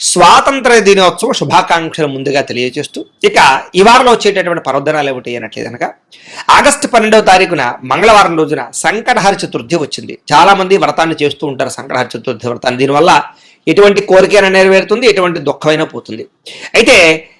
స్వాతంత్ర దినోత్సవ శుభాకాంక్షలు ముందుగా తెలియజేస్తూ ఇక ఈ వారంలో వచ్చేటటువంటి పర్వదనాలు ఏమిటి అనట్లేదు అనగా ఆగస్టు పన్నెండవ తారీఖున మంగళవారం రోజున సంకటహర చతుర్థి వచ్చింది. చాలామంది వ్రతాన్ని చేస్తూ ఉంటారు సంకటహర చతుర్థి వ్రతాన్ని. దీనివల్ల ఎటువంటి కోరికైనా నెరవేరుతుంది ఎటువంటి దుఃఖమైనా పోతుంది. అయితే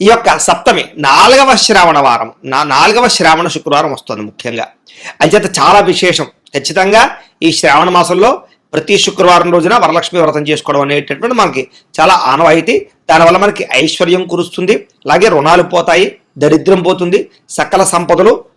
ఈ యొక్క సప్తమి నాలుగవ శ్రావణ వారం నా నాలుగవ శ్రావణ శుక్రవారం వస్తుంది ముఖ్యంగా. అంచేత చాలా విశేషం. ఖచ్చితంగా ఈ శ్రావణ మాసంలో ప్రతి శుక్రవారం రోజున వరలక్ష్మి వ్రతం చేసుకోవడం అనేటటువంటి మనకి చాలా ఆనవాయితీ. దానివల్ల మనకి ఐశ్వర్యం కురుస్తుంది. అలాగే రుణాలు పోతాయి దరిద్రం పోతుంది సకల సంపదలు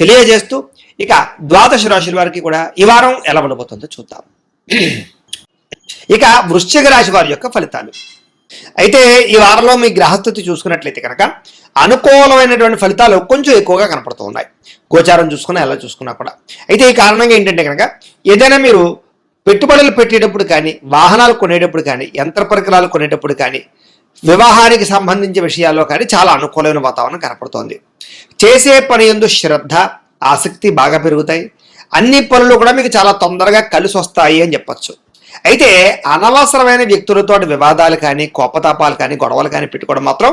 తెలియజేస్తూ ఇక ద్వాదశ రాశుల వారికి కూడా ఈ వారం ఎలా ఉండబోతుందో చూద్దాం. ఇక వృశ్చిక రాశి వారి యొక్క ఫలితాలు. అయితే ఈ వారంలో మీ గ్రహస్థితి చూసుకున్నట్లయితే కనుక అనుకూలమైనటువంటి ఫలితాలు కొంచెం ఎక్కువగా కనపడుతూ ఉన్నాయి. గోచారం చూసుకున్నా ఎలా చూసుకున్నా కూడా. అయితే ఈ కారణంగా ఏంటంటే కనుక ఏదైనా మీరు పెట్టుబడులు పెట్టేటప్పుడు కానీ వాహనాలు కొనేటప్పుడు కానీ యంత్ర పరికరాలు కొనేటప్పుడు కానీ వివాహానికి సంబంధించిన విషయాల్లో కానీ చాలా అనుకూలమైన వాతావరణం కనపడుతోంది. చేసే పని ఎందు శ్రద్ధ ఆసక్తి బాగా పెరుగుతాయి. అన్ని పనులు కూడా మీకు చాలా తొందరగా కలిసి వస్తాయి అని చెప్పచ్చు. అయితే అనవసరమైన వ్యక్తులతో వివాదాలు కానీ కోపతాపాలు కానీ గొడవలు కానీ పెట్టుకోవడం మాత్రం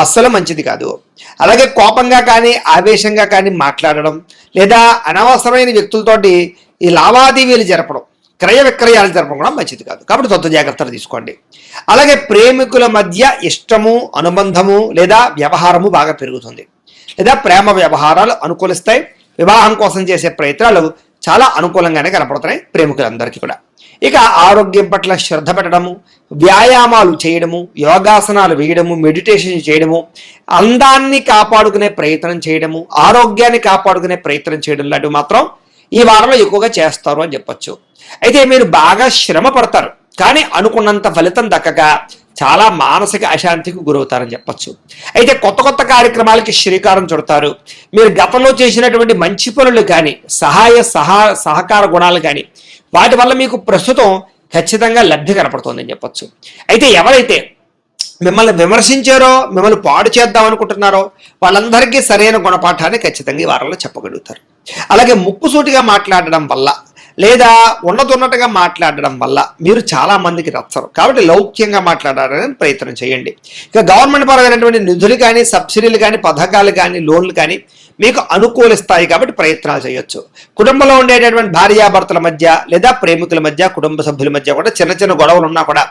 అస్సలు మంచిది కాదు. అలాగే కోపంగా కానీ ఆవేశంగా కానీ మాట్లాడడం లేదా అనవసరమైన వ్యక్తులతోటి ఈ లావాదేవీలు జరపడం క్రయ విక్రయాలు జరపడం కూడా మంచిది కాదు. కాబట్టి తొత్త జాగ్రత్తలు తీసుకోండి. అలాగే ప్రేమికుల మధ్య ఇష్టము అనుబంధము లేదా వ్యవహారము బాగా పెరుగుతుంది. లేదా ప్రేమ వ్యవహారాలు అనుకూలిస్తాయి. వివాహం కోసం చేసే ప్రయత్నాలు చాలా అనుకూలంగానే కనపడుతున్నాయి ప్రేమికులందరికీ కూడా. ఇక ఆరోగ్యం పట్ల శ్రద్ధ పెట్టడము వ్యాయామాలు చేయడము యోగాసనాలు వేయడము మెడిటేషన్ చేయడము అందాన్ని కాపాడుకునే ప్రయత్నం చేయడము ఆరోగ్యాన్ని కాపాడుకునే ప్రయత్నం చేయడం లాంటివి మాత్రం ఈ వారంలో ఎక్కువగా చేస్తారు అని చెప్పొచ్చు. అయితే మీరు బాగా శ్రమ పడతారు. కానీ అనుకున్నంత ఫలితం దక్కక చాలా మానసిక అశాంతికి గురవుతారని చెప్పచ్చు. అయితే కొత్త కొత్త కార్యక్రమాలకి శ్రీకారం చుడతారు. మీరు గతంలో చేసినటువంటి మంచి పనులు కానీ సహాయ సహా సహకార గుణాలు కానీ వాటి వల్ల మీకు ప్రస్తుతం ఖచ్చితంగా లబ్ధి కనపడుతుందని చెప్పచ్చు. అయితే ఎవరైతే మిమ్మల్ని విమర్శించారో మిమ్మల్ని పాడు చేద్దాం అనుకుంటున్నారో వాళ్ళందరికీ సరైన గుణపాఠాన్ని ఖచ్చితంగా ఈ వారంలో చెప్పగలుగుతారు. అలాగే ముక్కుసూటిగా మాట్లాడడం వల్ల లేదా ఉన్నతున్నట్టుగా మాట్లాడడం వల్ల మీరు చాలా మందికి నచ్చరు. కాబట్టి లౌక్యంగా మాట్లాడాలని ప్రయత్నం చేయండి. ఇక గవర్నమెంట్ పరమైనటువంటి నిధులు కానీ సబ్సిడీలు కానీ పథకాలు కానీ లోన్లు కానీ మీకు అనుకూలిస్తాయి కాబట్టి ప్రయత్నాలు చేయొచ్చు. కుటుంబంలో ఉండేటటువంటి భార్యాభర్తల మధ్య లేదా ప్రేమికుల మధ్య కుటుంబ సభ్యుల మధ్య కూడా చిన్న చిన్న గొడవలు ఉన్నా కూడా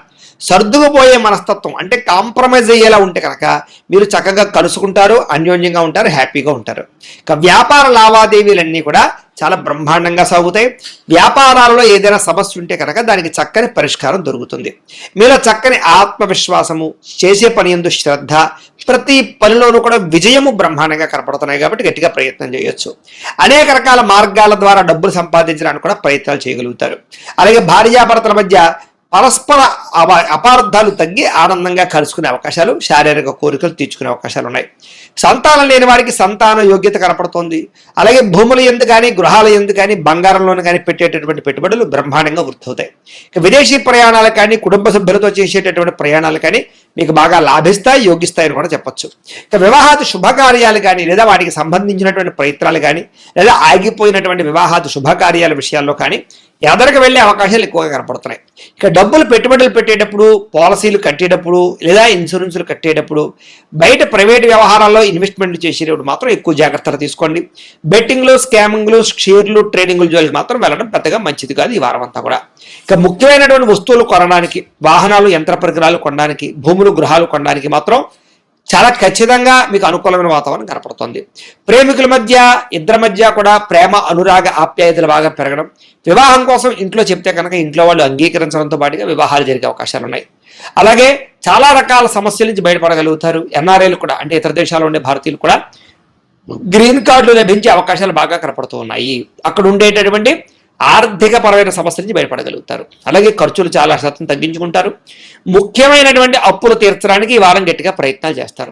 సర్దుకుపోయే మనస్తత్వం అంటే కాంప్రమైజ్ అయ్యేలా ఉంటే కనుక మీరు చక్కగా కలుసుకుంటారు అన్యోన్యంగా ఉంటారు హ్యాపీగా ఉంటారు. ఇక వ్యాపార లావాదేవీలన్నీ కూడా చాలా బ్రహ్మాండంగా సాగుతాయి. వ్యాపారాలలో ఏదైనా సమస్య ఉంటే కనుక దానికి చక్కని పరిష్కారం దొరుకుతుంది. మీలో చక్కని ఆత్మవిశ్వాసము చేసే పని ఎందు శ్రద్ధ ప్రతి పనిలోనూ కూడా విజయము బ్రహ్మాండంగా కనపడుతున్నాయి కాబట్టి గట్టిగా ప్రయత్నం చేయొచ్చు. అనేక రకాల మార్గాల ద్వారా డబ్బులు సంపాదించడానికి కూడా ప్రయత్నాలు చేయగలుగుతారు. అలాగే భార్యాభర్తల మధ్య పరస్పర అపార్థాలు తగ్గి ఆనందంగా కలుసుకునే అవకాశాలు శారీరక కోరికలు తీర్చుకునే అవకాశాలు ఉన్నాయి. సంతానం లేని వారికి సంతాన యోగ్యత కనపడుతోంది. అలాగే భూముల ఎందు కానీ గృహాల ఎందు కానీ బంగారంలోను కానీ పెట్టేటటువంటి పెట్టుబడులు బ్రహ్మాండంగా వృద్ధవుతాయి. ఇక విదేశీ ప్రయాణాలు కానీ కుటుంబ సభ్యులతో చేసేటటువంటి ప్రయాణాలు కానీ మీకు బాగా లాభిస్తాయి యోగిస్తాయని కూడా చెప్పొచ్చు. ఇక వివాహాది శుభకార్యాలు కానీ లేదా వాటికి సంబంధించినటువంటి ప్రయత్నాలు కానీ లేదా ఆగిపోయినటువంటి వివాహాది శుభకార్యాల విషయాల్లో కానీ ఎదరికి వెళ్ళే అవకాశాలు ఎక్కువగా కనపడుతున్నాయి. ఇక డబ్బులు పెట్టుబడులు పెట్టేటప్పుడు పాలసీలు కట్టేటప్పుడు లేదా ఇన్సూరెన్సులు కట్టేటప్పుడు బయట ప్రైవేట్ వ్యవహారాల్లో ఇన్వెస్ట్మెంట్ చేసేటప్పుడు మాత్రం ఎక్కువ జాగ్రత్తలు తీసుకోండి. బెట్టింగ్లు స్కామింగ్లు షేర్లు ట్రేడింగ్లు జోలికి మాత్రం వెళ్ళడం పెద్దగా మంచిది కాదు ఈ వారం అంతా కూడా. ఇక ముఖ్యమైనటువంటి వస్తువులు కొనడానికి వాహనాలు యంత్ర పరికరాలు కొనడానికి భూములు గృహాలు కొనడానికి మాత్రం చాలా ఖచ్చితంగా మీకు అనుకూలమైన వాతావరణం కనపడుతుంది. ప్రేమికుల మధ్య ఇద్దరి మధ్య కూడా ప్రేమ అనురాగ ఆప్యాయతలు బాగా పెరగడం. వివాహం కోసం ఇంట్లో చెప్తే కనుక ఇంట్లో వాళ్ళు అంగీకరించడంతో పాటుగా వివాహాలు జరిగే అవకాశాలు ఉన్నాయి. అలాగే చాలా రకాల సమస్యల నుంచి బయటపడగలుగుతారు. ఎన్ఆర్ఐలు కూడా అంటే ఇతర దేశాల్లో ఉండే భారతీయులు కూడా గ్రీన్ కార్డులు లభించే అవకాశాలు బాగా కనపడుతూ ఉన్నాయి. అక్కడ ఉండేటటువంటి ఆర్థిక పరమైన సమస్యల నుంచి బయటపడగలుగుతారు. అలాగే ఖర్చులు చాలా శాతం తగ్గించుకుంటారు. ముఖ్యమైనటువంటి అప్పులు తీర్చడానికి ఈ వారం గట్టిగా ప్రయత్నాలు చేస్తారు.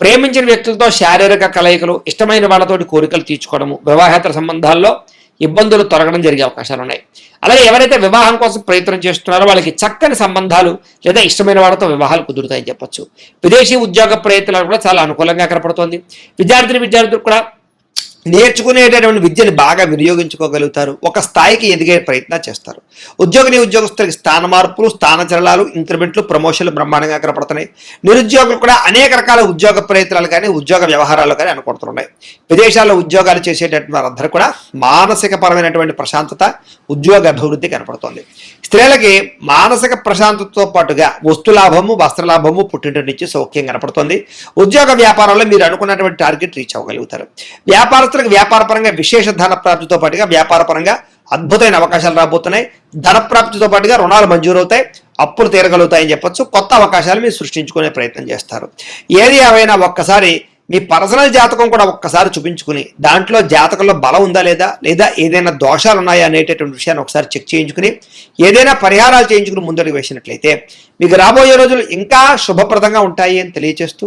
ప్రేమించిన వ్యక్తులతో శారీరక కలయికలు ఇష్టమైన వాళ్ళతోటి కోరికలు తీర్చుకోవడము వివాహేతర సంబంధాల్లో ఇబ్బందులు తొలగడం జరిగే అవకాశాలు ఉన్నాయి. అలాగే ఎవరైతే వివాహం కోసం ప్రయత్నం చేస్తున్నారో వాళ్ళకి చక్కని సంబంధాలు లేదా ఇష్టమైన వాళ్ళతో వివాహాలు కుదురుతాయని చెప్పొచ్చు. విదేశీ ఉద్యోగ ప్రయత్నాలు కూడా చాలా అనుకూలంగా కనపడుతోంది. విద్యార్థిని విద్యార్థులు కూడా నేర్చుకునేటటువంటి విద్యను బాగా వినియోగించుకోగలుగుతారు. ఒక స్థాయికి ఎదిగే ప్రయత్నం చేస్తారు. ఉద్యోగిని ఉద్యోగస్తులకి స్థాన మార్పులు స్థానచలనాలు ఇంక్రిమెంట్లు ప్రమోషన్లు బ్రహ్మాండంగా కనపడుతున్నాయి. నిరుద్యోగులు కూడా అనేక రకాల ఉద్యోగ ప్రయత్నాలు కానీ ఉద్యోగ వ్యవహారాలు కానీ అనుకుంటున్నాయి. విదేశాల్లో ఉద్యోగాలు చేసేటటువంటి వారందరూ కూడా మానసిక పరమైనటువంటి ప్రశాంతత ఉద్యోగ అభివృద్ధి కనపడుతోంది. స్త్రీలకి మానసిక ప్రశాంతతతో పాటుగా వస్తులాభము వస్త్రలాభము పుట్టింటి నుంచి సౌఖ్యం కనపడుతోంది. ఉద్యోగ వ్యాపారంలో మీరు అనుకున్నటువంటి టార్గెట్ రీచ్ అవ్వగలుగుతారు. వ్యాపారస్తులకు వ్యాపారపరంగా విశేష ధన ప్రాప్తితో పాటుగా వ్యాపారపరంగా అద్భుతమైన అవకాశాలు రాబోతున్నాయి. ధన ప్రాప్తితో పాటుగా రుణాలు మంజూరవుతాయి. అప్పులు తీరగలుగుతాయని చెప్పొచ్చు. కొత్త అవకాశాలు మీరు సృష్టించుకునే ప్రయత్నం చేస్తారు. ఏది ఏమైనా ఒక్కసారి మీ పర్సనల్ జాతకం కూడా ఒక్కసారి చూపించుకుని దాంట్లో జాతకంలో బలం ఉందా లేదా లేదా ఏదైనా దోషాలు ఉన్నాయా అనేటటువంటి విషయాన్ని ఒకసారి చెక్ చేయించుకుని ఏదైనా పరిహారాలు చేయించుకుని ముందడుగు వేసినట్లయితే మీకు రాబోయే రోజులు ఇంకా శుభప్రదంగా ఉంటాయి అని తెలియజేస్తూ